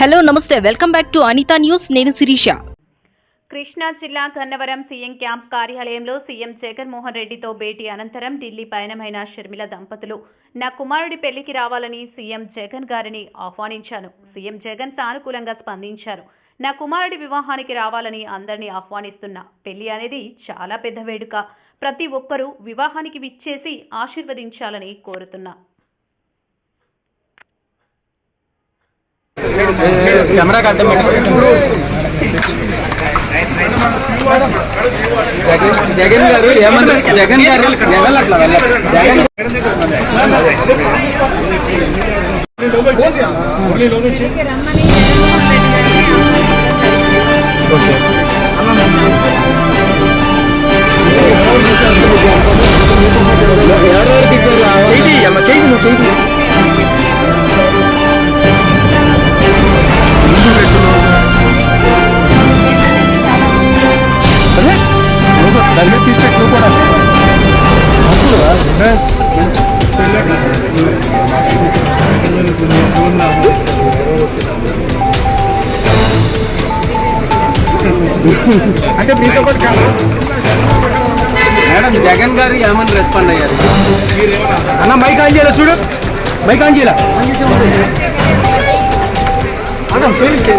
Hello నమస్తే. Welcome back to Anitha news. నేను శిరీష. కృష్ణా జిల్లా గన్నవరం సీఎం క్యాంప్ కార్యాలయంలో సీఎం జగన్మోహన్ రెడ్డితో భేటీ అనంతరం ఢిల్లీ పయనమైన షర్మిల దంపతులు. నా కుమారుడి పెళ్ళికి రావాలని సీఎం జగన్ గారిని ఆహ్వానించాను. సీఎం జగన్ సానుకూలంగా స్పందించారు. నా కుమారుడి వివాహానికి రావాలని అందరినీ ఆహ్వానిస్తున్నా. పెళ్ళి అనేది చాలా పెద్ద వేడుక. ప్రతి ఒక్కరూ వివాహానికి విచ్చేసి ఆశీర్వదించాలని కోరుతున్నా. కెమెరా అడ్డం పెట్టుకో. జగన్ జగన్ గారు ఏమన్నారు జగన్ గారు జగన్ అట్లా జగన్ ఎవరెవరికి దాని మీద తీసి పెట్టు కూడా. అంటే మీతో పాటు కాదు. మేడం జగన్ గారు ఏమని రెస్పాండ్ అయ్యారు? అన్న మైక్ ఆన్ చేయాలి? చూడు. మైక్ ఆన్ చేయాలి?